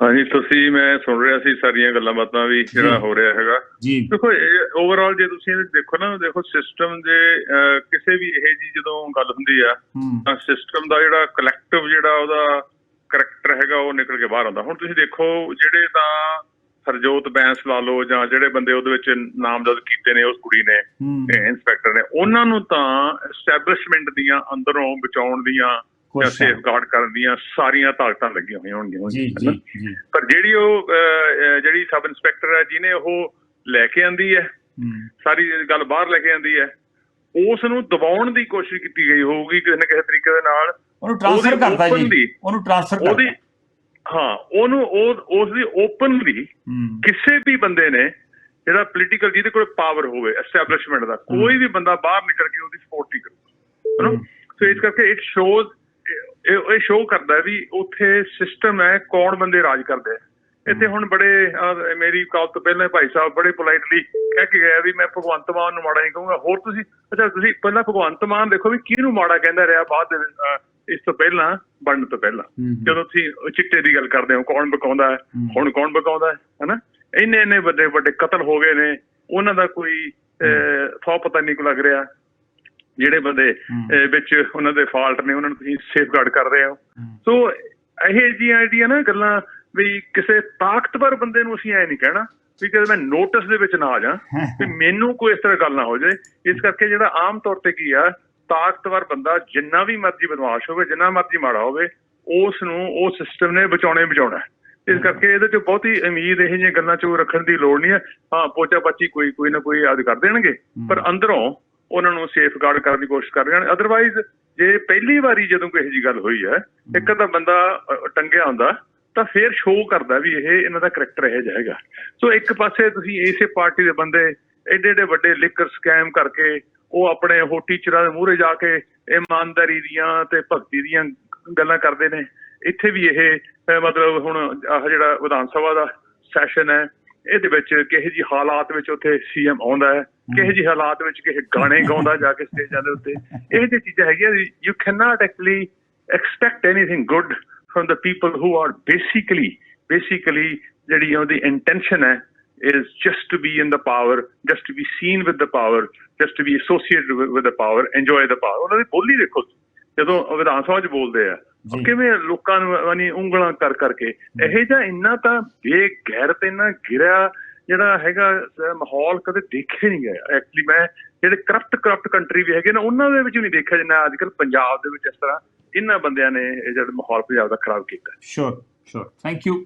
ਹਾਂਜੀ ਤੁਸੀਂ ਮੈਂ ਸੁਣ ਰਿਹਾ ਸੀ ਸਾਰੀਆਂ ਗੱਲਾਂ ਬਾਤਾਂ ਵੀ ਜਿਹੜਾ ਹੋ ਰਿਹਾ ਹੈਗਾ। ਜੀ। ਦੇਖੋ ਓਵਰਆਲ ਜੇ ਤੁਸੀਂ ਇਹ ਦੇਖੋ ਨਾ ਦੇਖੋ ਸਿਸਟਮ ਦੇ ਕਿਸੇ ਵੀ ਇਹ ਜੀ ਜਦੋਂ ਗੱਲ ਹੁੰਦੀ ਆ ਤਾਂ ਸਿਸਟਮ ਦਾ ਜਿਹੜਾ ਕਲੈਕਟਿਵ ਜਿਹੜਾ ਉਹਦਾ ਕਰੈਕਟਰ ਹੈਗਾ ਉਹ ਨਿਕਲ ਕੇ ਬਾਹਰ ਆਉਂਦਾ। ਹੁਣ ਤੁਸੀਂ ਦੇਖੋ ਜਿਹੜੇ ਤਾਂ ਹਰਜੋਤ ਬੈਂਸ ਲਾ ਲਓ ਜਾਂ ਜਿਹੜੇ ਬੰਦੇ ਉਹਦੇ ਵਿੱਚ ਨਾਮਜ਼ਦ ਕੀਤੇ ਨੇ ਉਸ ਕੁੜੀ ਨੇ ਹੂੰ। ਇਨਸਪੈਕਟਰ ਨੇ ਉਹਨਾਂ ਨੂੰ ਤਾਂ ਐਸਟੈਬਲਿਸ਼ਮੈਂਟ ਦੀਆਂ ਅੰਦਰੋਂ ਬਚਾਉਣ ਦੀਆਂ ਕੋਸ਼ਿਸ਼ਾਂ। ਸੇਫਗਾਰਡ ਕਰਨ ਦੀਆਂ ਸਾਰੀਆਂ ਤਾਕਤਾਂ ਲੱਗੀਆਂ ਹੋਈਆਂ ਹੋਣਗੀਆਂ ਜੀ? ਜੀ ਪਰ ਜਿਹੜੀ ਉਹ ਜਿਹੜੀ ਸਬ ਇੰਸਪੈਕਟਰ ਹੈ ਜਿਹਨੇ ਉਹ ਲੈ ਕੇ ਆਂਦੀ ਹੈ ਸਾਰੀ ਗੱਲ ਬਾਹਰ ਲੈ ਕੇ ਆਂਦੀ ਹੈ ਉਸ ਨੂੰ ਦਬਾਉਣ ਦੀ ਕੋਸ਼ਿਸ਼ ਕੀਤੀ ਗਈ ਹੋਊਗੀ ਕਿਸੇ ਨਾ ਕਿਸੇ ਤਰੀਕੇ ਦੇ ਨਾਲ। ਉਹਨੂੰ ਟ੍ਰਾਂਸਫਰ ਉਹਦੀ open ਜੀ। ਉਹਨੂੰ ਟ੍ਰਾਂਸਫਰ ਉਹਦੀ ਕਰਤਾ ਹਾਂ ਉਹਨੂੰ ਉਹ ਉਸ ਦੀ ਓਪਨਲੀ ਕਿਸੇ ਵੀ ਬੰਦੇ ਨੇ ਜਿਹੜਾ ਪੋਲੀਟੀਕਲ ਜਿਹਦੇ ਕੋਲ ਪਾਵਰ ਹੋਵੇ ਐਸਟੈਬਲਿਸ਼ਮੈਂਟ ਦਾ ਕੋਈ ਵੀ ਬੰਦਾ ਬਾਹਰ ਨਿਕਲ ਕੇ ਉਹਦੀ ਸਪੋਰਟ ਨਹੀਂ ਕਰੂਗਾ। ਹੈਨਾ। ਸੋ ਇਸ ਕਰਕੇ ਇਟ ਸ਼ੋਜ਼ ਇਹ ਸ਼ੋਅ ਕਰਦਾ ਵੀ ਉੱਥੇ ਸਿਸਟਮ ਹੈ ਕੌਣ ਬੰਦੇ ਰਾਜ ਕਰਦੇ ਆ। ਇੱਥੇ ਹੁਣ ਬੜੇ ਮੇਰੀ ਕਾਲ ਤੋਂ ਪਹਿਲਾਂ ਭਾਈ ਸਾਹਿਬ ਬੜੇ ਪੋਲਾਈਟਲੀ ਕਹਿ ਕੇ ਗਏ ਵੀ ਮੈਂ ਭਗਵੰਤ ਮਾਨ ਨੂੰ ਮਾੜਾ ਨਹੀਂ ਕਹੂੰਗਾ। ਹੋਰ ਤੁਸੀਂ ਅੱਛਾ ਤੁਸੀਂ ਪਹਿਲਾਂ ਭਗਵੰਤ ਮਾਨ ਦੇਖੋ ਵੀ ਕਿਹਨੂੰ ਮਾੜਾ ਕਹਿੰਦਾ ਰਿਹਾ ਬਾਅਦ ਦੇ ਇਸ ਤੋਂ ਪਹਿਲਾਂ ਬਣਨ ਤੋਂ ਪਹਿਲਾਂ। ਜਦੋਂ ਤੁਸੀਂ ਚਿੱਟੇ ਦੀ ਗੱਲ ਕਰਦੇ ਹੋ ਕੌਣ ਬਕਾਉਂਦਾ ਹੈ। ਹੁਣ ਕੌਣ ਬਕਾਉਂਦਾ ਹੈ ਹਨਾ? ਇੰਨੇ ਇੰਨੇ ਵੱਡੇ ਵੱਡੇ ਕਤਲ ਹੋ ਗਏ ਨੇ ਉਹਨਾਂ ਦਾ ਕੋਈ ਸੌ ਪਤਾ ਨਹੀਂ ਕੋ ਲੱਗ ਰਿਹਾ। ਜਿਹੜੇ ਬੰਦੇ ਵਿੱਚ ਉਹਨਾਂ ਦੇ ਫਾਲਟ ਨੇ ਉਹਨਾਂ ਨੂੰ ਤੁਸੀਂ ਸੇਫਗਾਰਡ ਕਰ ਰਹੇ ਹੋ। ਸੋ ਇਹ ਜੀਆਂ ਆਈਡੀਆ ਨਾ ਗੱਲਾਂ ਵੀ ਕਿਸੇ ਤਾਕਤਵਰ ਬੰਦੇ ਨੂੰ ਅਸੀਂ ਐ ਨਹੀਂ ਕਹਿਣਾ ਵੀ ਕਿ ਮੈਂ ਨੋਟਿਸ ਦੇ ਵਿੱਚ ਨਾ ਆ ਜਾ ਵੀ ਮੈਨੂੰ ਕੋਈ ਇਸ ਤਰ੍ਹਾਂ ਗੱਲ ਨਾ ਹੋ ਜਾਏ। ਇਸ ਕਰਕੇ ਜਿਹੜਾ ਆਮ ਤੌਰ ਤੇ ਕੀ ਆ ਤਾਕਤਵਰ ਬੰਦਾ ਜਿੰਨਾ ਵੀ ਮਰਜ਼ੀ ਬਦਮਾਸ਼ ਹੋਵੇ ਜਿੰਨਾ ਮਰਜ਼ੀ ਮਾੜਾ ਹੋਵੇ ਉਸ ਨੂੰ ਉਹ ਸਿਸਟਮ ਨੇ ਬਚਾਉਣੇ ਬਚਾਉਣਾ। ਇਸ ਕਰਕੇ ਇਹਦੇ ਚ ਬਹੁਤੀ ਉਮੀਦ ਇਹ ਜਿਹੀਆਂ ਗੱਲਾਂ ਚ ਰੱਖਣ ਦੀ ਲੋੜ ਨਹੀਂ ਹੈ। ਹਾਂ ਪੋਚਾ ਪੱਚੀ ਕੋਈ ਕੋਈ ਨਾ ਕੋਈ ਯਾਦ ਕਰ ਦੇਣਗੇ। ਪਰ ਅੰਦਰੋਂ ਉਹਨਾਂ ਨੂੰ ਸੇਫਗਾਰਡ ਕਰਨ ਦੀ ਕੋਸ਼ਿਸ਼ ਕਰ ਰਹੇ ਹਨ। ਅਦਰਵਾਈਜ਼ ਜੇ ਪਹਿਲੀ ਵਾਰੀ ਜਦੋਂ ਕੋਈ ਇਹੋ ਜਿਹੀ ਗੱਲ ਹੋਈ ਹੈ ਇੱਕ ਤਾਂ ਬੰਦਾ ਟੰਗਿਆ ਹੁੰਦਾ ਤਾਂ ਫੇਰ ਸ਼ੋਅ ਕਰਦਾ ਵੀ ਇਹ ਇਹਨਾਂ ਦਾ ਕਰੈਕਟਰ ਇਹ ਜਿਹਾ ਹੈਗਾ। ਸੋ ਇੱਕ ਪਾਸੇ ਤੁਸੀਂ ਇਸੇ ਪਾਰਟੀ ਦੇ ਬੰਦੇ ਐਡੇ ਐਡੇ ਵੱਡੇ ਲਿਕਰ ਸਕੈਮ ਕਰਕੇ ਉਹ ਆਪਣੇ ਉਹ ਟੀਚਰਾਂ ਦੇ ਮੂਹਰੇ ਜਾ ਕੇ ਇਮਾਨਦਾਰੀ ਦੀਆਂ ਤੇ ਭਗਤੀ ਦੀਆਂ ਗੱਲਾਂ ਕਰਦੇ ਨੇ। ਇੱਥੇ ਵੀ ਇਹ ਮਤਲਬ ਹੁਣ ਆਹ ਜਿਹੜਾ ਵਿਧਾਨ ਸਭਾ ਦਾ ਸੈਸ਼ਨ ਹੈ ਇਹਦੇ ਵਿੱਚ ਕਿਹੋ ਜਿਹੀ ਹਾਲਾਤ ਵਿੱਚ ਉੱਥੇ ਸੀਐਮ ਆਉਂਦਾ ਹੈ ਕਿਹੋ ਜਿਹੀ ਹਾਲਾਤ ਵਿੱਚ ਕਿਸੇ ਗਾਣੇ ਗਾਉਂਦਾ ਜਾ ਕੇ ਸਟੇਜਾਂ ਦੇ ਉੱਤੇ ਇਹ ਜਿਹੀ ਚੀਜ਼ਾਂ ਹੈਗੀਆਂ you can not actually expect anything good from the people who are basically basically ਜਿਹੜੀ ਉਹਦੀ intention ਹੈ is just to be in the power just to be seen with the power just to be associated with, with the power enjoy the power ਉਹਨਾਂ ਦੀ ਬੋਲੀ ਦੇਖੋ ਜਦੋਂ ਵਿਧਾਨ ਸਭਾ 'ਚ ਬੋਲਦੇ ਆ ਜੀ। ਕਿਵੇਂ ਲੋਕਾਂ ਨੂੰ ਯਾਨੀ ਉਂਗਲਾਂ ਕਰ ਕਰਕੇ। ਇਹ ਜਿਹਾ ਇੰਨਾ ਤਾਂ ਬੇਗੈਰਤ ਇੰਨਾ ਗਿਰਿਆ ਜਿਹੜਾ ਹੈਗਾ ਮਾਹੌਲ ਕਦੇ ਦੇਖਿਆ ਨਹੀਂ ਗਿਆ। ਐਕਚੁਅਲੀ ਮੈਂ ਜਿਹੜੇ ਕਰਪਟ ਕਰਪਟ ਕੰਟਰੀ ਵੀ ਹੈਗੇ ਨੇ ਉਹਨਾਂ ਦੇ ਵਿੱਚ ਨਹੀਂ ਦੇਖਿਆ ਜਿੰਨਾ ਅੱਜ ਕੱਲ ਪੰਜਾਬ ਦੇ ਵਿੱਚ ਇਸ ਤਰ੍ਹਾਂ ਇਹਨਾਂ ਬੰਦਿਆਂ ਨੇ ਇਹ ਜਿਹੜਾ ਮਾਹੌਲ ਪੰਜਾਬ ਦਾ ਖਰਾਬ ਕੀਤਾ। ਸ਼ੋਰ ਸ਼ੋਰ ਥੈਂਕ ਯੂ